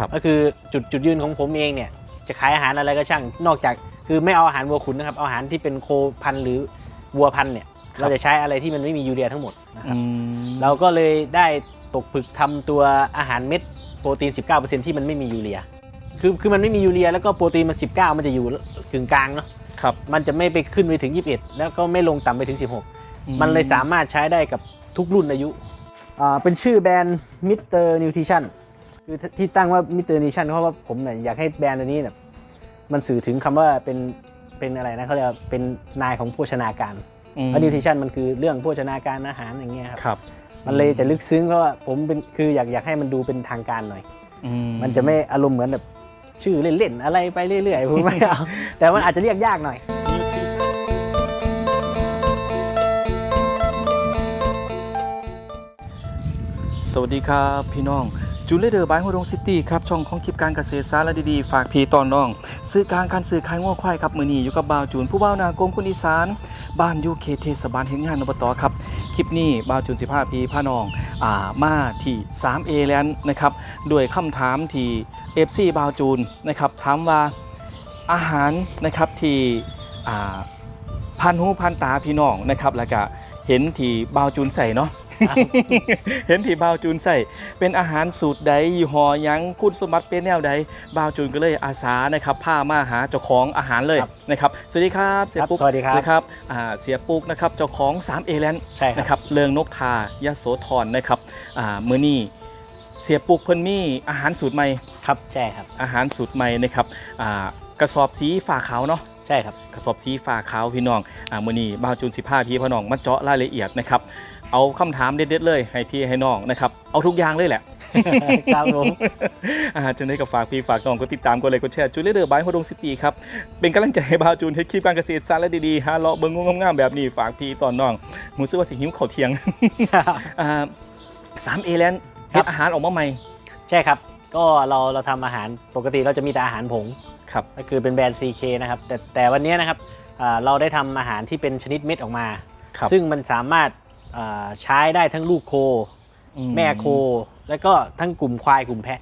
ครับ ก็คือจุดจุดยืนของผมเองเนี่ยจะขายอาหารอะไรก็ช่างนอกจากคือไม่เอาอาหารวัวขุนนะครับเอาอาหารที่เป็นโคพันธุ์หรือวัวพันธุ์เนี่ยครับเราจะใช้อะไรที่มันไม่มียูเรียทั้งหมดนะครับอืมเราก็เลยได้ตกผึกทำตัวอาหารเม็ดโปรตีน 19%ที่มันไม่มียูเรีย คือคือมันไม่มียูเรีย แล้วก็โปรตีนมัน 19 มันจะอยู่กึ่งกลางเนาะครับมันจะไม่ไปขึ้นไปถึง 21 แล้วก็ไม่ลงต่ำไปถึง 16 มันเลยสามารถใช้ได้กับทุกรุ่นอายุอ่าเป็นชื่อแบรนด์มิสเตอร์นิวทริชั่น คือที่ตั้งว่ามิสเตอร์นิวทริชั่นเพราะว่าผมเนี่ยอยากให้แบรนด์ตัวนี้เนี่ยมันสื่อถึงคำว่าเป็นเป็นอะไรนะเขาเรียกว่าเป็นนายของโภชนาการอืมเพราะนิวทริชั่นมันคือเรื่องโภชนาการอาหารอย่างเงี้ยครับครับ มันเลยจะลึกซึ้งเพราะว่าผมเป็นคืออยากอยากให้มันดูเป็นทางการหน่อยอืมันจะไม่อารมณ์เหมือนแบบชื่อเล่นๆอะไรไปเรื่อยๆผมไม่เอาแต่มันอาจจะเรียกยากหน่อยสวัสดีครับพี่น้อง จูเลเดอร์บายโฮดงซิตี้ครับช่องของคลิปการเกษตรสารดีๆ ฝากพี่ตอนน้อง ซื้อกลางการซื้อขายง้อควายครับมือนีอยู่กับบ่าวจูนผู้บ่าวนากรมคนอีสาน บ้านยูเขตเทศบาลเฮ็ดงานอบตครับคลิปนี้บ่าวจูนสิพาพี่พาน้องอ่ามาที่ 3A แล้วนะครับด้วยคำถามที่ FC บ่าวจูนนะครับถามว่าอาหารนะครับที่อ่าพันหูพันตาพี่น้องนะครับแล้วก็เห็นที่บ่าวจูนใส่เนาะ เห็นที่บ่าวจูนใส่เป็นอาหารสูตรใดยี่ห้อหยังคุณสมบัติเป็นแนวใดบ่าวจูนก็เลยอาสานะครับพามาหาเจ้าของอาหารเลยครับนะครับสวัสดีครับเสียครับปุ๊กสวัสดีครับครับอ่าเสียปุ๊กนะครับเจ้าของ3เอแลนใช่ครับ นะครับเลืองนกทายโสธรนะครับอ่ามื้อนี้เสียปุ๊กเพิ่นมีอาหารสูตรใหม่ครับใช่ครับอาหารสูตรใหม่นะครับอ่ากระสอบสีฝาขาวเนาะ ใช่ครับ กระสอบสีฟ้าขาวพี่น้องอ่ามื้อนี้บ่าวจูนสิพาพี่พ่อน้องมาเจาะรายละเอียดนะครับ เอาคำถามเด็ดๆเลย ให้พี่ให้น้องนะครับเอาทุกอย่างเลยแหละครับผมอ่าจนได้กับฝากพี่ฝากน้องก็ติดตามกดไลค์กดแชร์จูเลเดอร์บายโฮดงซิตี้ครับ เป็นกำลังใจให้บ่าวจูนเฮ็ดคลิปการเกษตรสาระดีๆหาเลาะเบิ่งงามๆแบบนี้ฝากพี่ตอนน้องรู้สึกว่าสิหิวข้าวเที่ยงอ่าสามเอแลนครัเฮ็บดอาหารออกมาใหม่ ใช่ครับ ก็เราเราทำอาหารปกติเราจะมีแต่อาหารผงครับก็คือเป็นแบรนด์ CK นะครับแต่แต่วันนี้นะครับอ่าเราได้ทำอาหารที่เป็นชนิดเม็ดออกมาครับซึ่งมันสามารถ อ่าใช้ได้ทั้งลูกโค อืแม่โค แล้วก็ทั้งกลุ่มควายกลุ่มแพะ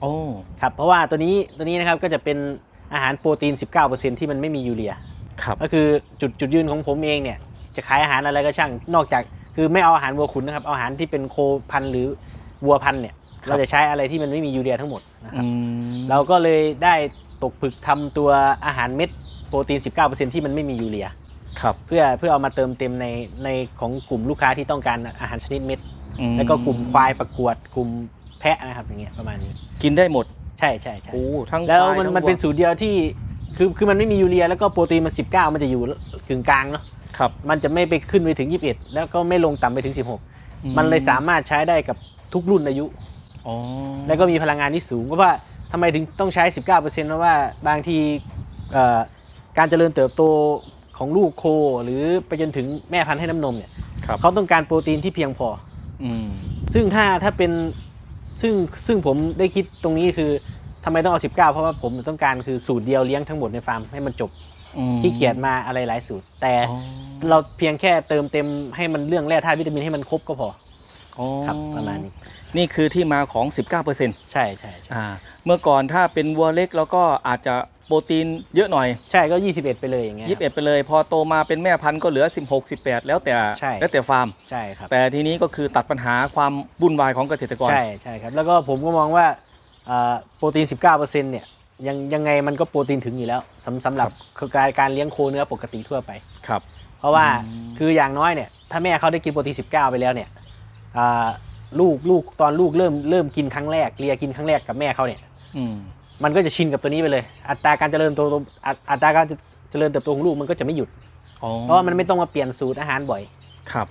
โอ้ครับ เพราะว่าตัวนี้ตัวนี้นะครับก็จะเป็นอาหารโปรตีน 19%ที่มันไม่มียูเรีย ครับ ก็คือจุดจุดยืนของผมเองเนี่ยจะขายอาหารอะไรก็ช่าง นอกจากคือไม่เอาอาหารวัวขุนนะครับ เอาอาหารที่เป็นโคพันธุ์หรือวัวพันธุ์เนี่ยเราจะใช้อะไรที่มันไม่มียูเรียทั้งหมดนะครับ อืมเราก็เลยได้ตกผึกทำตัวอาหารเม็ดโปรตีน 19%ที่มันไม่มียูเรีย ครับเพื่อเพื่อเอามาเติมเต็มในในของกลุ่มลูกค้าที่ต้องการอาหารชนิดเม็ด อืมแล้วก็กลุ่มควายประกวดกลุ่มแพะนะครับอย่างเงี้ยประมาณนี้ กินได้หมดใช่ใช่ใช่โอ้ทั้งแล้วควายมันทั้งมันเป็นวัวสูตรเดียวที่คือคือมันไม่มียูเรีย แล้วก็โปรตีนมัน19 มันจะอยู่กึ่งกลางเนาะครับมันจะไม่ไปขึ้นไปถึง 21 แล้วก็ไม่ลงต่ำไปถึง 16มันเลยสามารถใช้ได้กับทุกรุ่นอายุ อ๋อแล้วก็มีพลังงานที่สูงเพราะว่าทำไมถึงต้องใช้ 19%เพราะว่าบางทีเอ่อการเจริญเติบโต ของลูกโค หรือไปจนถึงแม่พันธุ์ให้น้ำนมเนี่ยครับเขาต้องการโปรตีนที่เพียงพอ อืมซึ่งถ้าถ้าเป็นซึ่งซึ่งผมได้คิดตรงนี้คือทำไมต้องเอา 19 เพราะว่าผมต้องการคือสูตรเดียวเลี้ยงทั้งหมดในฟาร์มให้มันจบอืม ที่เกียจมาอะไรหลายสูตร แต่อ๋อ เราเพียงแค่เติมเต็มให้มันเรื่องแร่ธาตุวิตามินให้มันครบก็พออ๋อครับประมาณนี้นี่คือที่มาของ 19%ใช่ใช่ใช่อ่าเมื่อก่อนถ้าเป็นวัวเล็กแล้วก็อาจจะโปรตีนเยอะหน่อยใช่ก็ 21 ไปเลยอย่างเงี้ยครับ 21ไปเลย พอโตมาเป็นแม่พันธุ์ก็เหลือ 16 18 แล้วแต่ใช่ แล้วแต่ฟาร์ม ใช่ครับ แต่ทีนี้ก็คือตัดปัญหาความวุ่นวายของเกษตรกร ใช่ใช่ครับ แล้วก็ผมก็มองว่าเอ่อโปรตีน 19%เนี่ยยังยังไงมันก็โปรตีนถึงอยู่แล้วสำสำหรับการการเลี้ยงโคเนื้อปกติทั่วไป ครับ เพราะว่าอืม คืออย่างน้อยเนี่ยถ้าแม่เขาได้กินโปรตีน 19 ไปแล้วเนี่ยอ่าลูกลูกตอนลูกเริ่มเริ่มกินครั้งแรกเลียกินครั้งแรกกับแม่เขาเนี่ยอืม มันก็จะชินกับตัวนี้ไปเลย อัตราการเจริญโตอัตอัตราการเจริญเติบโตของลูกมันก็จะไม่หยุดอ๋อเพราะว่ามันไม่ต้องมาเปลี่ยนสูตรอาหารบ่อยครับ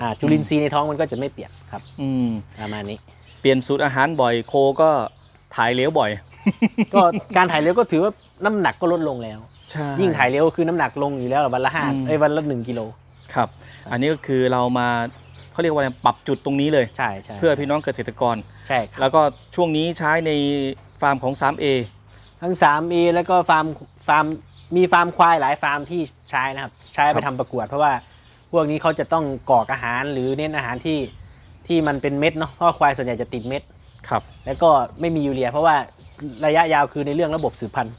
อ่าจุลินทรีย์ในท้องมันก็จะไม่เปลี่ยนครับ อืมประมาณนี้เปลี่ยนสูตรอาหารบ่อยโคก็ถ่ายเหลวบ่อย ก็การถ่ายเร็วก็ถือว่าน้ำหนักก็ลดลงแล้วใช่ยิ่งถ่ายเร็วคือน้ำหนักลงอยู่แล้ววันละห้าอืมเอ้ยวันละหนึ่งกิโลครับ อันนี้ก็คือเรามา เขาเรียกว่าอะไรปรับจุดตรงนี้เลย ใช่ใช่เพื่อพี่น้องเกษตรกร ใช่ครับแล้วก็ช่วงนี้ใช้ในฟาร์มของ 3A ทั้ง 3A แล้วก็ฟาร์มฟาร์มมีฟาร์มควายหลายฟาร์มที่ใช้นะครับ ใช้คไปรับทำประกวด เพราะว่าพวกนี้เขาจะต้องกรอกอาหารหรือเน้นอาหารที่ที่มันเป็นเม็ดเนาะเพราะควายส่วนใหญ่จะติดเม็ดครับ แล้วก็ไม่มียูเรีย เพราะว่าระยะยาวคือในเรื่องระบบสืบพันธุ์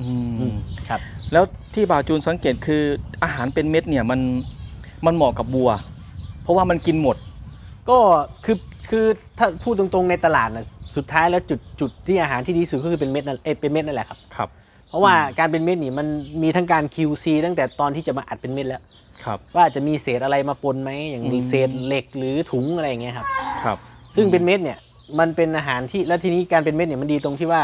อือืมมครับ แล้วที่บ่าวจูนสังเกตคืออาหารเป็นเม็ดเนี่ยมันมันเหมาะกับวัวเพ ราะว่ามันกินหมด ก็คือคือถ้าพูดตรงๆในตลาดนะสุดท้ายแล้วจุดจุดที่อาหารที่ดีที่สุดก็คือเป็นเม็ดนั่นเอยเป็นเม็ดนั่นแหละครับ ครับ เพราะว่าอืมการเป็นเม็ดนี่มันมีทั้งการ QC ตั้งแต่ตอนที่จะมาอัดเป็นเม็ดแล้ว ครับ ว่าจะมีเศษอะไรมาปนไหมอย่างอืม เศษเหล็กหรือถุงอะไรอย่างเงี้ยครับ ครับ ซึ่งเป็นเม็ดเนี่ยมันเป็นอาหารที่แล้วทีนี้การเป็นเม็ดเนี่ยมันดีตรงที่ว่า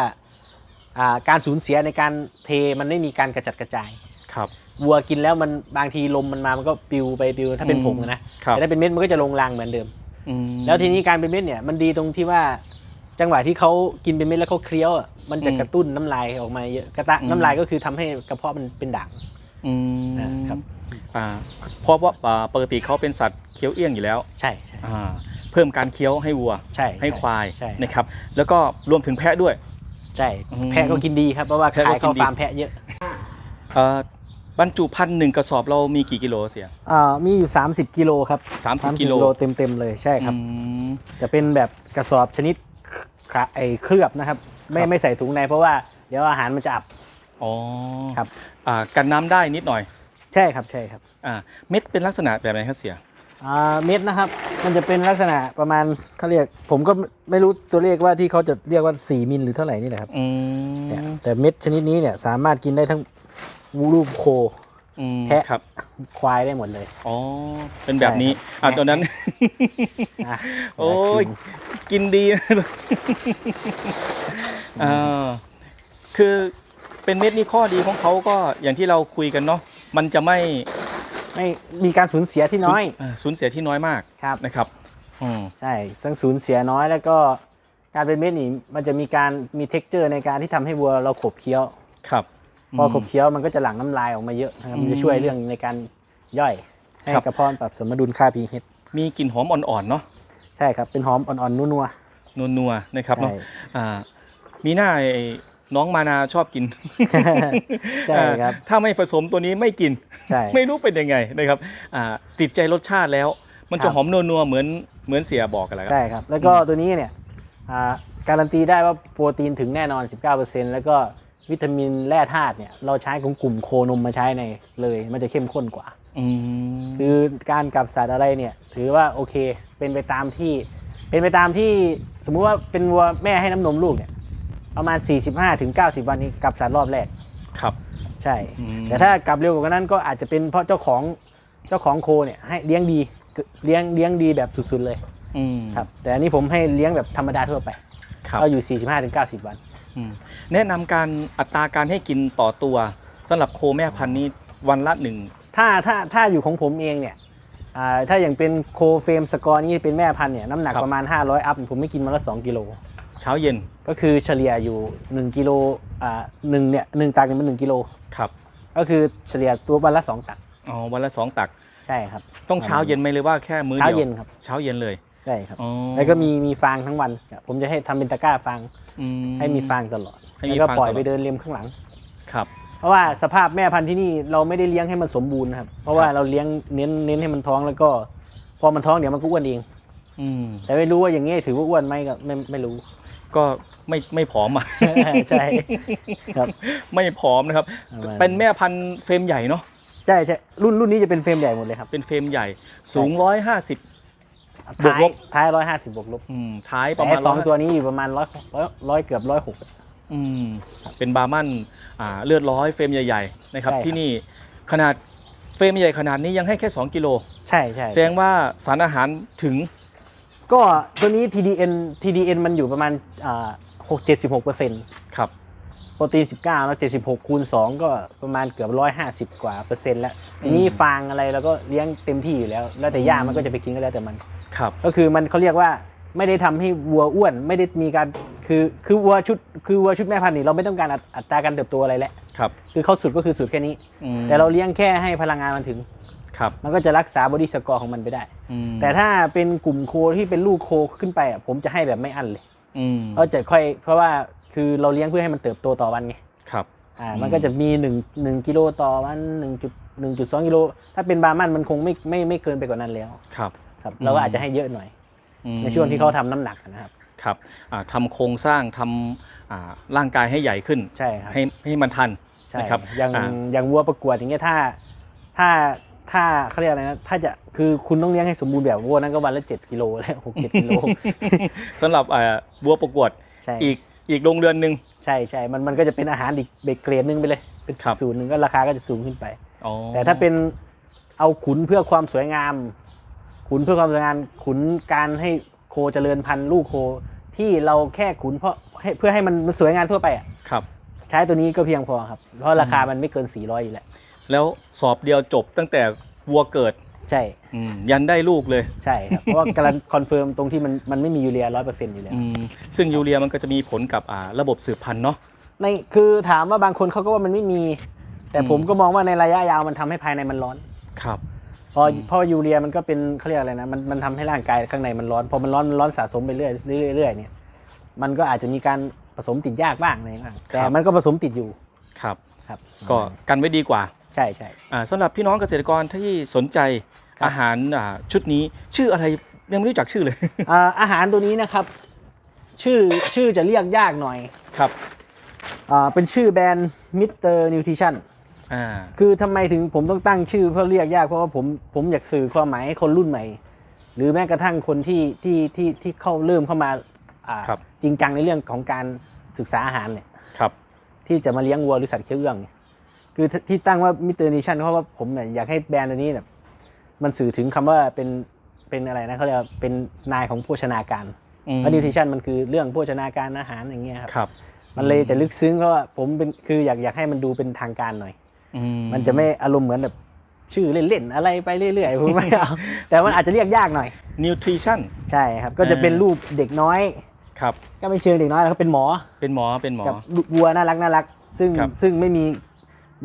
อ่าการสูญเสียในการเทมันไม่มีการกระจัดกระจาย ครับ วัวกินแล้วมันบางทีลมมันมามันก็ปลิวไปปลิวถ้าเป็นอืมผงอะนะครับแต่ถ้าเป็นเม็ดมันก็จะลงรางเหมือนเดิมอืมแล้วทีนี้การเป็นเม็ดเนี่ยมันดีตรงที่ว่าจังหวะที่เขากินเป็นเม็ดแล้วเขาเคี้ยวอะมันจะอืมกระตุ้นน้ำลายออกมาเยอะกระตะอืมน้ำลายก็คือทำให้กระเพาะมันเป็นด่างอืมนะครับอ่าเพราะว่าอ่าปกติเขาเป็นสัตว์เคี้ยวเอี้ยงอยู่แล้ว ใช่ใช่อ่าเพิ่มการเคี้ยวให้วัวใช่ให้ควายใช่นะครับ แล้วก็รวมถึงแพะด้วย ใช่อืมแพะก็กินดีครับเพราะว่าแพะก็ขายเข้ากินดีฟาร์มแพะเยอะเอ่อ บรรจุพันธุ์หนึ่งกระสอบเรามีกี่กิโลเสีย อ่ามีอยู่ 30 กิโลครับ30กิโล เต็มเต็มๆเลยใช่ครับ อืม จะเป็นแบบกระสอบชนิดคระไอเคลือบนะครับ ไม่ครับ ไม่ใส่ถุงในเพราะว่าเดี๋ยวอาหารมันจะอับ อ๋อครับ อ่ากันน้ำได้นิดหน่อยใช่ครับใช่ครับอ่าเม็ดเป็นลักษณะแบบไหนครับเสียอ่าเม็ดนะครับ มันจะเป็นลักษณะประมาณเขาเรียก ผมก็ไม่รู้ตัวเลขว่าที่เขาจะเรียกว่า 4 มิลหรือเท่าไหร่นี่แหละครับอืเนี่ยมแต่เม็ดชนิดนี้เนี่ยสามารถกินได้ทั้ง รูปโค อืมแพะ ครับควายได้หมดเลย อ๋อเป็นแบบนี้ใช่ครับอ่าตอนนั้นอะโอ้ยกินกินดีอ่าคือเป็นเม็ดนี่ข้อดีของเขาก็อย่างที่เราคุยกันเนาะมันจะไม่ไม่มีการสูญเสียที่น้อยาสูญเสียที่น้อยมากครับ นะครับอืมใช่ทั้งสูญเสียน้อยแล้วก็การเป็นเม็ดนี่มันจะมีการมีเท็กเจอร์ในการที่ทำให้วัวเราขบเคี้ยว ครับ พอมขบเคี้ยวมันก็จะหลั่งน้ำลายออกมาเยอะนะครับอืมมันจะช่วยเรื่องในการย่อยให้ครับกระเพาะปรับสมดุลค่า pH มีกลิ่นหอมอ่อนๆเนาะใช่ครับเป็นหอมอ่อนๆนัวนัวๆนะคๆรับเนาะใช่อ่ามีหน้าไอ้น้องมานาชอบกินใช่ครับอ่าถ้าไม่ผสมตัวนี้ไม่กินใช่ไม่รู้เป็นยังไงนะครับอ่าติดใจรสชาติแล้ว มันจะครับหอมนัวๆเหมือนเหมือนเสียบอกกันแหล้วใช่ครับ แล้วก็ตัวนี้เนี่ยอ่าการันตีได้ว่าโปรตีนถึงแน่นอน 19%แล้วก็ วิตามินแร่ธาตุเนี่ยเราใช้ของกลุ่มโคนมมาใช้ในเลย มันจะเข้มข้นกว่าอืมคือการกลับสัตว์อะไรเนี่ย ถือว่าโอเคเป็นไปตามที่ เป็นไปตามที่สมมุติว่าเป็นวัวแม่ให้น้ำนมลูกเนี่ย ประมาณ 45-90ถึง90 วันนี้กลับสัตว์รอบแรกครับ ใช่อืมแต่ถ้ากลับเร็วกว่านั้นก็อาจจะเป็นเพราะเจ้าของเจ้าของโคเนี่ยให้เลี้ยงดีเลี้ยงเลี้ยงดีแบบสุดๆเลยอืมครับแต่อันนี้ผมให้เลี้ยงแบบธรรมดาทั่วไปครับก็อยู่ 45-90 วันอืม แนะนำการอัตราการให้กินต่อตัวสำหรับโคแม่พันธุ์นี้วันละหนึ่ง ถ้าถ้าถ้าอยู่ของผมเองเนี่ยอ่าถ้าอย่างเป็นโคเฟรมสกอร์นี่เป็นแม่พันธุ์เนี่ยน้ำหนักประมาณ 500 อัพผมไม่กินวันละ2กิโล เช้าเย็นก็คือเฉลี่ยอยู่ 1กิโลอ่าหนึ่งเนี่ยหนึ่งตักเนี่ยมันหนึ่งกิโลครับก็คือเฉลี่ยตัววันละ 2 ตักอ๋อวันละสองตัก ใช่ครับต้องเช้าเย็นไหมเลยว่าแค่มื้อเช้าเดียวเย็นครับ เช้าเย็นเลย ใช่ครับ อ๋อแล้วก็มีมีฟางทั้งวันผมจะให้ทำเป็นตะกร้าฟางอืให้มีฟางตลอดให้มีแล้วก็ฟางปล่อยตลอดไปเดินเลียมข้างหลัง ครับ เพราะว่าสภาพแม่พันธุ์ที่นี่เราไม่ได้เลี้ยงให้มันสมบูรณ์นะครับ เพราะว่าครับ เราเลี้ยงเน้นเน้นให้มันท้องแล้วก็ พอมันท้องเดี๋ยวมันก็อ้วนเอง อืมแต่ไม่รู้ว่าอย่างนี้ถือว่าอ้วนไหมก็ไม่ไม่รู้ ก็ไม่ไม่ผอมอะ ใช่ครับไม่ผอมนะครับประมาณเป็นแม่พันธุ์เฟรมใหญ่เนาะ ใช่ใช่รุ่นรุ่นนี้จะเป็นเฟรมใหญ่หมดเลยครับ เป็นเฟรมใหญ่ สูงร้อยห้าสิ บบวกท้ายลบท้ายร้อยห้าสิบบวกลบอืมท้ายปแต่ระมาณสอง150ตัวนี้อยู่ประมาณร้อยร้อยร้อยเกือบร้อยหกอืมเป็นบาร์มันอ่าเลือดร้อยเฟรมใหญ่ๆนะครับใช่ครับ ที่นี่ขนาดเฟรมใหญ่ขนาดนี้ยังให้แค่ 2 กิโล ใช่ใช่แสดงว่าสารอาหารถึง ก็ตัวนี้ TDN TDN มันอยู่ประมาณอ่าหกเจ็ดสิบหกเปอร์เซ็นต์ครับ โปรตีนสิบเก้าแล้วเจ็ดสิบหกคูณสองก็ประมาณเกือบร้อยห้าสิบกว่าเปอร์เซ็นต์แล้วอืมอันนี้ฟางอะไรเราก็เลี้ยงเต็มที่อยู่แล้ว แล้วแต่หญ้ามันก็จะไปกินก็แล้วแต่มัน ครับ ก็คือมันเขาเรียกว่าไม่ได้ทำให้วัวอ้วนไม่ได้มีการคือคือวัวชุดคือวัวชุดแม่พันธุ์นี่เราไม่ต้องการอัตอัตราการเติบโตอะไรแล้วครับ คือเขาสุดก็คือสุดแค่นี้อืมแต่เราเลี้ยงแค่ให้พลังงานมันถึงครับมันก็จะรักษาบอดี้สกอร์ของมันไปได้อืมแต่ถ้าเป็นกลุ่มโคที่เป็นลูกโคขึ้นไปอะผมจะให้แบบไม่อั้นเลยอืมเราจะค่อยเพราะว่า คือเราเลี้ยงเพื่อให้มันเติบโตต่อวันไงครับ อ่าอืมมันก็จะมี1 1กิโลต่อวัน1จุด1จุด2กิโลถ้าเป็นบาร์มันมันคงไม่ไม่ไม่เกินไปกว่านั้นแล้วครับ ครับอืมเราก็อาจจะให้เยอะหน่อยอืมในช่วงที่เขาทำน้ำหนักนะครับครับอ่าทำโครงสร้างทำอ่าร่างกายให้ใหญ่ขึ้นใช่ครับให้ให้มันทันใช่นะครับอย่างอ่าอย่างวัวประกวดอย่างเงี้ยถ้าถ้าถ้าเขาเรียกอะไรนะถ้าจะคือคุณต้องเลี้ยงให้สมบูรณ์แบบวัวนั้นก็วันละเจ็ดกิโลแล้วหกเจ็ดกิโลสำหรับอ่าวัวประกวดใช่อีก อีกโรงเรือนหนึ่ง ใช่ใช่มันมันก็จะเป็นอาหารอีกเบรกเกรดหนึงไปเลย เป็นครับ สูตรหนึ่งก็ราคาก็จะสูงขึ้นไป อ๋อแต่ถ้าเป็นเอาขุนเพื่อความสวยงาม ขุนเพื่อความสวยงามขุนการให้โคเจริญพันธุ์ลูกโค ที่เราแค่ขุนเพราะให้เพื่อให้มันมันสวยงามทั่วไปอะครับ ใช้ตัวนี้ก็เพียงพอครับ เพราะราคามันไม่เกิน 400อยู่แล้ว แล้วสอบเดียวจบตั้งแต่วัวเกิด ใช่อืมยันได้ลูกเลยใช่ครับ เพราะว่าการันคอนเฟิร์มตรงที่มันมันไม่มียูเรียร้อยเปอร์เซ็นต์อยู่แล้ว อืมซึ่งยูเรียมันก็จะมีผลกับอ่าระบบสืบพันธุ์เนาะ ในคือถามว่าบางคนเขาก็ว่ามันไม่มี แต่อืม ผมก็มองว่าในระยะยาวมันทำให้ภายในมันร้อน ครับเพราะอืมเพราะยูเรียมันก็เป็นเขาเรียกอะไรนะมันมันทำให้ร่างกายข้างในมันร้อน พอมันร้อนมันร้อนสะสมไปเรื่อยเรื่อยเรื่อยเนี่ยมันก็อาจจะมีการผสมติดยากบ้างอะไรบ้างแต่มันก็ผสมติดอยู่ครับ ครับก็กันไว้ดีกว่าใช่ใช่อ่าสำหรับพี่น้องเกษตรกรที่สนใจครับ อาหารอ่าชุดนี้ชื่ออะไรยังไม่รู้จักชื่อเลยอ่าอาหารตัวนี้นะครับ ชื่อชื่อจะเรียกยากหน่อยครับอ่าเป็นชื่อแบรนด์มิสเตอร์นิวทริชั่นอ่าคือทำไมถึงผมต้องตั้งชื่อเพื่อเรียกยากเพราะว่าผมผมอยากสื่อความหมายให้คนรุ่นใหม่ หรือแม้กระทั่งคนที่ที่ที่ที่เข้าเริ่มเข้ามาอ่าครับจริงจังในเรื่องของการศึกษาอาหารเนี่ยครับ ที่จะมาเลี้ยงวัวหรือสัตว์เคี้ยวเอื้องเนี่ยคือที่ตั้งว่ามิสเตอร์นิชั่นเพราะว่าผมเนี่ยอยากให้แบรนด์อันนี้แบบ มันสื่อถึงคำว่าเป็นเป็นอะไรนะเขาเรียกว่าเป็นนายของโภชนาการอืมเพราะนิวทริชั่นมันคือเรื่องโภชนาการอาหารอย่างเงี้ยครับครับ มันเลยจะลึกซึ้งเพราะว่าผมเป็นคืออยากอยากให้มันดูเป็นทางการหน่อยอืมันจะไม่อารมณ์เหมือนแบบชื่อเล่นๆอะไรไปเรื่อยๆผมไม่เอาแต่มันอาจจะเรียกยากหน่อยนิวทริชั่นใช่ครับ ก็จะเป็นรูปเด็กน้อยครับก็ไม่เชิงเด็กน้อยนะครับเป็นหมอ เป็นหมอเป็นหมอกับวัวน่ารักน่ารัก ซึ่งครับซึ่งไม่มี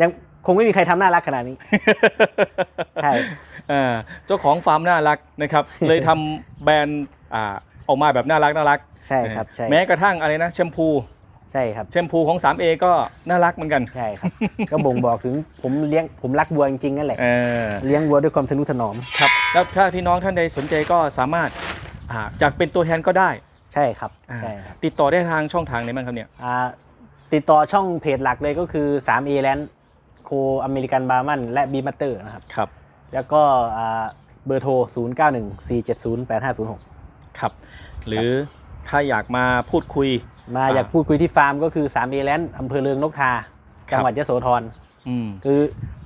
ยังคงไม่มีใครทำน่ารักขนาดนี้ใช่อ่า เจ้าของฟาร์มน่ารักนะครับ เลยทำแบรนด์อ่าออกมาแบบน่ารักน่ารักใช่ครับใช่แม้กระทั่งอะไรนะแชมพูใช่ครับ แชมพูของ 3A ก็น่ารักเหมือนกันใช่ครับ ก็บ่งบอกถึงผมเลี้ยงผมรักวัวจริงๆนั่นแหละ เออเลี้ยงวัวด้วยความทนุถนอมครับแล้วถ้าพี่น้องท่านใดสนใจก็สามารถอ่าจากเป็นตัวแทนก็ได้ใช่ครับอ่าใช่ครับติดต่อได้ทางช่องทางไหนบ้างครับเนี่ย อ่าติดต่อช่องเพจหลักเลยก็คือ 3A Land โคอเมริกันบาร์มันและบีมัตเตอร์นะครับ ครับ แล้วก็อ่าเบอร์โทร 0914708506 ครับ หรือถ้าอยากมาพูดคุย มาอ่าอยากพูดคุยที่ฟาร์มก็คือ 3A Land อำเภอเรืองนกทา จังหวัดยโสธรอืมคือ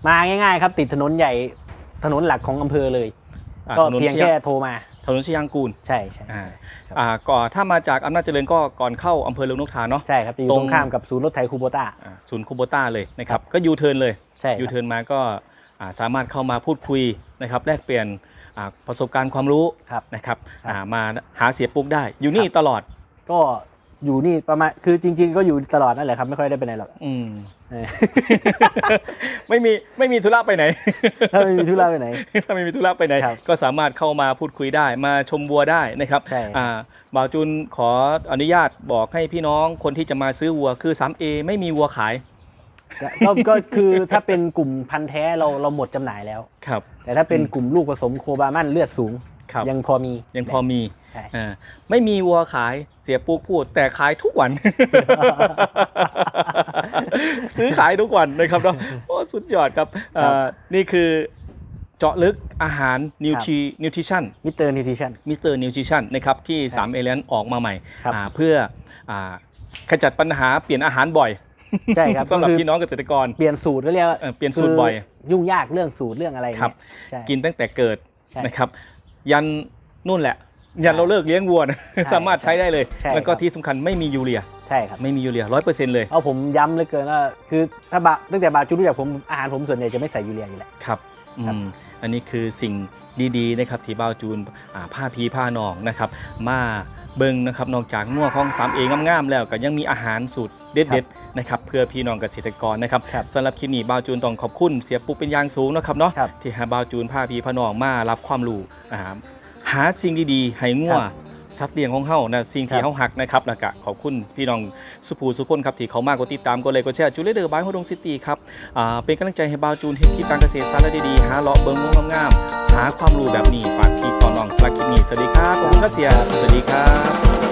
มาง่ายๆครับ ติดถนนใหญ่ถนนหลักของอำเภอเลยอ่าก็ถนนเพียงชแค่ยาโทรมา ถนนชยางกูล ใช่ใช่อ่าครับอ่าก่อนถ้ามาจากอำนาจเจริญก็ก่อนเข้าอำเภอเรืองนกทาเนาะใช่ครับจะอยู่ตตรรงงข้ามกับศูนย์รถไถคูโบต้าอ่าศูนย์คูโบต้าเลยนะครับก็ยูเทิร์นเลยใช่ครับยูเทิร์นมาก็อ่า สามารถเข้ามาพูดคุยนะครับแลกเปลี่ยนอ่าประสบการณ์ความรู้ครับนะครับครับอ่ามาหาเสียปุ๊กได้ อยู่นี่ครับตลอดก็อยู่นี่ประมาณคือจริง ๆ ก็อยู่ตลอดนั่นแหละครับ ไม่ค่อยได้ไปไหนหรอกอืมเออไม่มีไม่มีธุระไปไหน ถ้าไม่มีธุระไปไหน ถ้าไม่มีธุระไปไหนครับก็สามารถเข้ามาพูดคุยได้ มาชมวัวได้นะครับใช่อ่าบ่าวจุนขออนุญาตบอกให้พี่น้องคนที่จะมาซื้อวัวคือ 3A ไม่มีวัวขาย ก็ก็ก็คือถ้าเป็นกลุ่มพันธุ์แท้เราเราหมดจำหน่ายแล้ว ครับ แต่ถ้าเป็นกลุ่มลูกผสมโคบามันเลือดสูง ครับ ยังพอมี ยังพอมีใช่ อ่าไม่มีวัวขายเสียปุ๊กพูด แต่ขายทุกวัน ซื้อขายทุกวันนะครับเนาะโอ้สุดยอดครับอ่านี่คือเจาะลึกอาหารนิวทรีนิวทริชั่น มิเตอร์นิวทริชั่น มิสเตอร์นิวทริชั่นนะครับที่ครับ3เอเลนออกมาใหม่ครับ อ่าเพื่ออาขจัดปัญหาเปลี่ยนอาหารบ่อย ใช่ครับสำหรับก็คือพี่น้องเกษตรกร เปลี่ยนสูตรก็เรียกว่าเออเปลี่ยนสูตรบ่อยคืยุ่งยากเรื่องสูตรเรื่องอะไรครับเนี่ยใช่ กินตั้งแต่เกิดใช่นะครับ ยันนู่นแหละ ยันเราเลิกเลี้ยงวัวนะใช่สามารถใช้ได้เลย ใช่แล้วก็ครับ ที่สำคัญไม่มียูเรีย ใช่ครับไม่มียูเรียร้อยเปอร์เซ็นต์เลยเอาผมย้ำเหลยเกินว่าคือถ้าบาตั้งแต่บาจูรู้จักผมอาหารผมส่วนใหญ่จะไม่ใส่ยูเรียอยู่แล้ว ครับอืครับมอันนี้คือสิ่งดีๆนะครับที่บ้าวจูนอ่าผ้าพีผ้านองนะครับ มา เบิ่งนะครับนอกจากงัวของสามเองามๆแล้วก็ยังมีอาหารสูตรเด็ดๆนะครับเพื่อพี่น้องเกษตรกรนะครับครับสำหรับคลิปนี้บ้าวจูนต้องขอบคุณเสียปุ๊กเป็นอย่างสูงนะครับเนาะครับที่ให้บ้าวจูนผ้าพีผ้านองมารับความรู้อ่าหาสิ่งดีๆให้งัวครับ สัตว์เลี้ยงของเฮานะสิ่งที่ครับเฮาหักนะครับแล้วก็ขอบคุณพี่น้องสุภูสุคนครับที่เขามากกดติดตามกดไลค์กดแชร์จูเลเดอร์บายโฮดงซิตี้ครับอ่าเป็นกำลังใจให้บ้าวจูนเฮ็ดคลิปการเกษตรสาระดีๆหาเลาะเบิ่งมุมงามๆหาความรู้แบบนี้ฝากพี่ต่อน้องสำหรับคลิปนี้สวัสดีครับขอบคุณครับเสียสวัสดีครับ